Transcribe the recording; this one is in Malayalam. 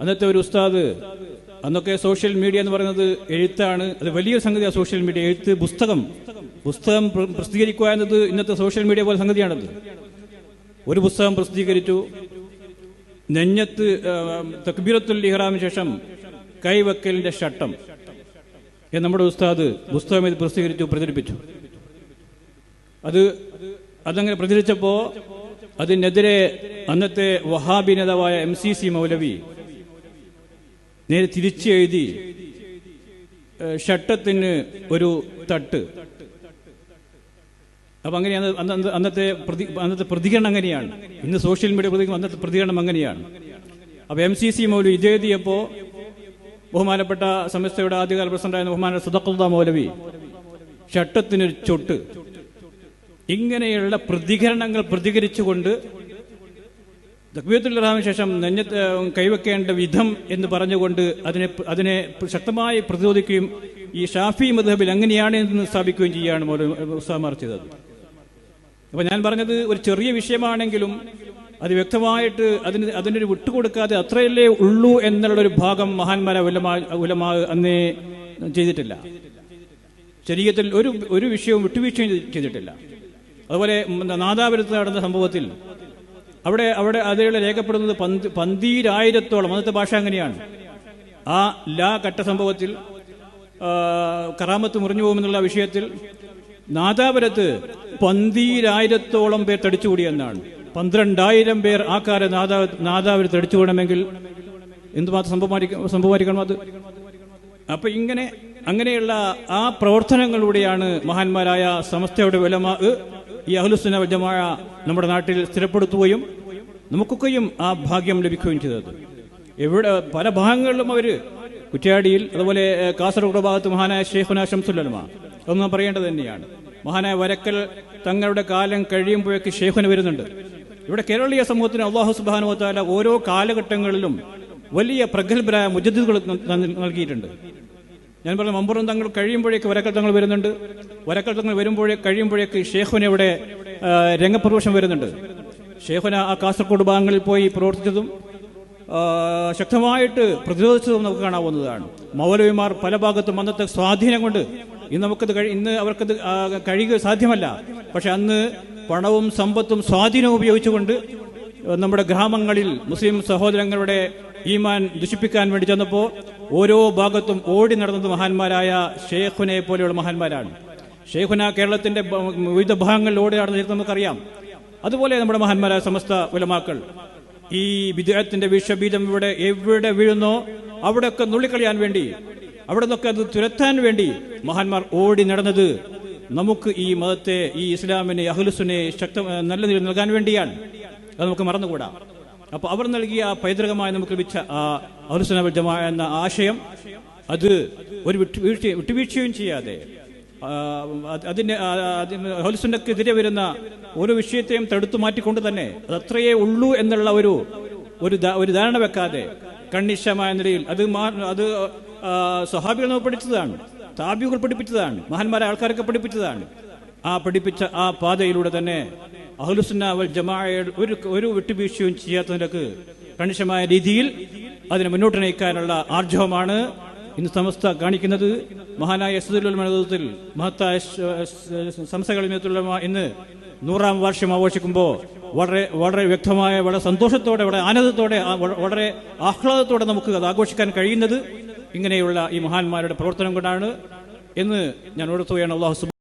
അന്നത്തെ ഒരു ഉസ്താദ് അന്നൊക്കെ സോഷ്യൽ മീഡിയ എന്ന് പറയുന്നത് എഴുത്താണ്. അത് വലിയൊരു സംഗതിയാണ് സോഷ്യൽ മീഡിയ. എഴുത്ത് പുസ്തകം. പുസ്തകം പ്ര- പ്രസിദ്ധീകരിക്കുക എന്നത് ഇന്നത്തെ സോഷ്യൽ മീഡിയ പോലെ സംഗതിയാണത്. ഒരു പുസ്തകം പ്രസിദ്ധീകരിച്ചു. നെഞ്ഞത്ത് തക്ബീറത്തുൽ ഇഹ്റാമിന് ശേഷം കൈവക്കലിന്റെ ഷട്ടം നമ്മുടെ ഉസ്താദ് പുസ്തകം ഇത് പ്രസിദ്ധീകരിച്ചു പ്രചരിപ്പിച്ചു. അത് അതങ്ങനെ പ്രചരിച്ചപ്പോ അതിനെതിരെ അന്നത്തെ വഹാബി നേതാവായ എം സി സി മൗലവി നേരെ തിരിച്ചു എഴുതി ഷട്ടത്തിന് ഒരു തട്ട്. അപ്പൊ അങ്ങനെയാണ് അന്ന് അന്ന് അന്നത്തെ പ്രതി അന്നത്തെ പ്രതികരണം അങ്ങനെയാണ്. ഇന്ന് സോഷ്യൽ മീഡിയ പ്രതികരണം അന്നത്തെ പ്രതികരണം അങ്ങനെയാണ്. അപ്പൊ എം സി സി മൗലവി ഇത് എഴുതിയപ്പോ ബഹുമാനപ്പെട്ട സമസ്തയുടെ ആദ്യകാല പ്രസിഡന്റായിരുന്ന ബഹുമാന സുദക്കുദ മൗലവി ഷട്ടത്തിനൊരു ചൊട്ട്. ഇങ്ങനെയുള്ള പ്രതികരണങ്ങൾ പ്രതികരിച്ചുകൊണ്ട് തക്ബീത്തുൽ ഇഹ്റാമിന് ശേഷം നെഞ്ഞത്ത് കൈവെക്കേണ്ട വിധം എന്ന് പറഞ്ഞുകൊണ്ട് അതിനെ അതിനെ ശക്തമായി പ്രതിരോധിക്കുകയും ഈ ഷാഫി മദ്ഹബിൽ അങ്ങനെയാണ് എന്ന് സ്ഥാപിക്കുകയും മൗലവി ഉസ്താമാർ ചെയ്തത്. അപ്പൊ ഞാൻ പറഞ്ഞത് ഒരു ചെറിയ വിഷയമാണെങ്കിലും അത് വ്യക്തമായിട്ട് അതിന് അതിനൊരു വിട്ടുകൊടുക്കാതെ അത്രയല്ലേ ഉള്ളൂ എന്നുള്ള ഒരു ഭാഗം മഹാന്മാരെ ഉലമാ ഉലമാ അന്നേ ചെയ്തിട്ടില്ല. ശരീരത്തിൽ ഒരു ഒരു വിഷയവും വിട്ടുവീഴ്ചയും ചെയ്തി- ചെയ്തിട്ടില്ല. അതുപോലെ നാദാപുരത്ത് നടന്ന സംഭവത്തിൽ അവിടെ അവിടെ അതിലുള്ള രേഖപ്പെടുന്നത് പന്ത് പന്തീരായിരത്തോളം അന്നത്തെ ഭാഷ അങ്ങനെയാണ്. ആ ലാ കട്ട സംഭവത്തിൽ കറാമത്ത് മുറിഞ്ഞു പോകുമെന്നുള്ള വിഷയത്തിൽ നാദാപുരത്ത് പന്തീരായിരത്തോളം പേർ തടിച്ചുകൂടി എന്നാണ്. പന്ത്രണ്ടായിരം പേർ ആ കാലം നാദാ നാദാപുരത്ത് തടിച്ചുകൂടണമെങ്കിൽ എന്തുമാത്രം സംഭവമായിരിക്കും സംഭവമായിരിക്കണം അത്? അപ്പൊ ഇങ്ങനെ അങ്ങനെയുള്ള ആ പ്രവർത്തനങ്ങളിലൂടെയാണ് മഹാന്മാരായ സമസ്തയുടെ വിലമാ ഈ അഹ്ലുസുന ജമാഅ നമ്മുടെ നാട്ടിൽ സ്ഥിരപ്പെടുത്തുകയും നമുക്കൊക്കെയും ആ ഭാഗ്യം ലഭിക്കുകയും ചെയ്തത്. എവിടെ പല ഭാഗങ്ങളിലും അവർ കുറ്റ്യാടിയിൽ അതുപോലെ കാസർഗോഡ് ഭാഗത്ത് മഹാനായ ഷെയ്ഖുന ഷംസുല്ലമ അതൊന്നും പറയേണ്ടത് തന്നെയാണ്. മഹാനായ വരക്കൽ തങ്ങളുടെ കാലം കഴിയുമ്പോഴേക്ക് ഷെയ്ഖുന വരുന്നുണ്ട്. ഇവിടെ കേരളീയ സമൂഹത്തിന് അള്ളാഹു സുബാനുവത്താല ഓരോ കാലഘട്ടങ്ങളിലും വലിയ പ്രഗത്ഭരായ മുജദ്ദുകൾ നൽകിയിട്ടുണ്ട്. ഞാൻ പറഞ്ഞു മമ്പുറം തങ്ങൾ കഴിയുമ്പോഴേക്ക് വരക്കൽ തങ്ങൾ വരുന്നുണ്ട്. വരക്കൽ തങ്ങൾ വരുമ്പോഴേ കഴിയുമ്പോഴേക്ക് ഷേഖുന ഇവിടെ രംഗപ്രവേശം വരുന്നുണ്ട്. ഷേഖുന ആ കാസർഗോഡ് ഭാഗങ്ങളിൽ പോയി പ്രവർത്തിച്ചതും ശക്തമായിട്ട് പ്രതിരോധിച്ചതും നമുക്ക് കാണാവുന്നതാണ്. മൗലവിമാർ പല ഭാഗത്തും അന്നത്തെ സ്വാധീനം കൊണ്ട് ഇന്ന് നമുക്കത് ഇന്ന് അവർക്കത് കഴിയുക സാധ്യമല്ല. പക്ഷെ അന്ന് പണവും സമ്പത്തും സ്വാധീനവും ഉപയോഗിച്ചുകൊണ്ട് നമ്മുടെ ഗ്രാമങ്ങളിൽ മുസ്ലിം സഹോദരങ്ങളുടെ ഈമാൻ ദുഷിപ്പിക്കാൻ വേണ്ടി ചെന്നപ്പോൾ ഓരോ ഭാഗത്തും ഓടി നടന്നത് മഹാന്മാരായ ഷേഖുനെ പോലെയുള്ള മഹാന്മാരാണ്. ഷേഖുന കേരളത്തിന്റെ വിവിധ ഭാഗങ്ങളിൽ ഓടി നടന്ന ചരിത്രം നമുക്കറിയാം. അതുപോലെ നമ്മുടെ മഹാന്മാരായ സമസ്ത ഉലമാക്കൾ ഈ വിദേഹത്തിന്റെ വിഷബീജം ഇവിടെ എവിടെ വീഴുന്നോ അവിടെയൊക്കെ നുള്ളിക്കളയാൻ വേണ്ടി അവിടെ നിന്നൊക്കെ അത് തുരത്താൻ വേണ്ടി മഹാന്മാർ ഓടി നടന്നത് നമുക്ക് ഈ മതത്തെ ഈ ഇസ്ലാമിനെ അഹ്ലുസിനെ ശക്ത നല്ല നിലയിൽ നൽകാൻ വേണ്ടിയാണ്. അത് നമുക്ക് മറന്നുകൂടാ. അപ്പൊ അവർ നൽകിയ ആ പൈതൃകമായി നമുക്ക് ലഭിച്ച ആ എന്ന ആശയം അത് ഒരു വിട്ടുവീഴ്ച വിട്ടുവീഴ്ചയും ചെയ്യാതെ അതിന് ആ, വരുന്ന ഓരോ വിഷയത്തെയും തടുത്തു മാറ്റിക്കൊണ്ട് തന്നെ അത് അത്രയേ ഉള്ളൂ എന്നുള്ള ഒരു ഒരു ഒരു ധാരണ വെക്കാതെ കണ്ണിശമായ നിലയിൽ അത് അത് സ്വഹാബികൾ പഠിച്ചതാണ് താബികൾ പഠിപ്പിച്ചതാണ് മഹാന്മാരെ ആൾക്കാരൊക്കെ പഠിപ്പിച്ചതാണ്. ആ പഠിപ്പിച്ച ആ പാതയിലൂടെ തന്നെ അഹ്ലുസുന്ന വൽ ജമാഅയുടെ ഒരു ഒരു വിട്ടുവീഴ്ചയും ചെയ്യാത്ത നിലയ്ക്ക് കണിശമായ രീതിയിൽ അതിനെ മുന്നോട്ട് നയിക്കാനുള്ള ആർജവമാണ് ഇന്ന് സമസ്ത കാണിക്കുന്നത്. മഹാനായ യസുദുൽ മഹത്തായ സംസ്ഥകളിൽ ഇന്ന് നൂറാം വാർഷികം ആഘോഷിക്കുമ്പോൾ വളരെ വളരെ വ്യക്തമായ വളരെ സന്തോഷത്തോടെ വളരെ ആനന്ദത്തോടെ വളരെ ആഹ്ലാദത്തോടെ നമുക്ക് അത് ആഘോഷിക്കാൻ കഴിയുന്നത് ഇങ്ങനെയുള്ള ഈ മഹാന്മാരുടെ പ്രവർത്തനം കൊണ്ടാണ് എന്ന് ഞാൻ ഓർത്തുകയാണ് അള്ളാഹു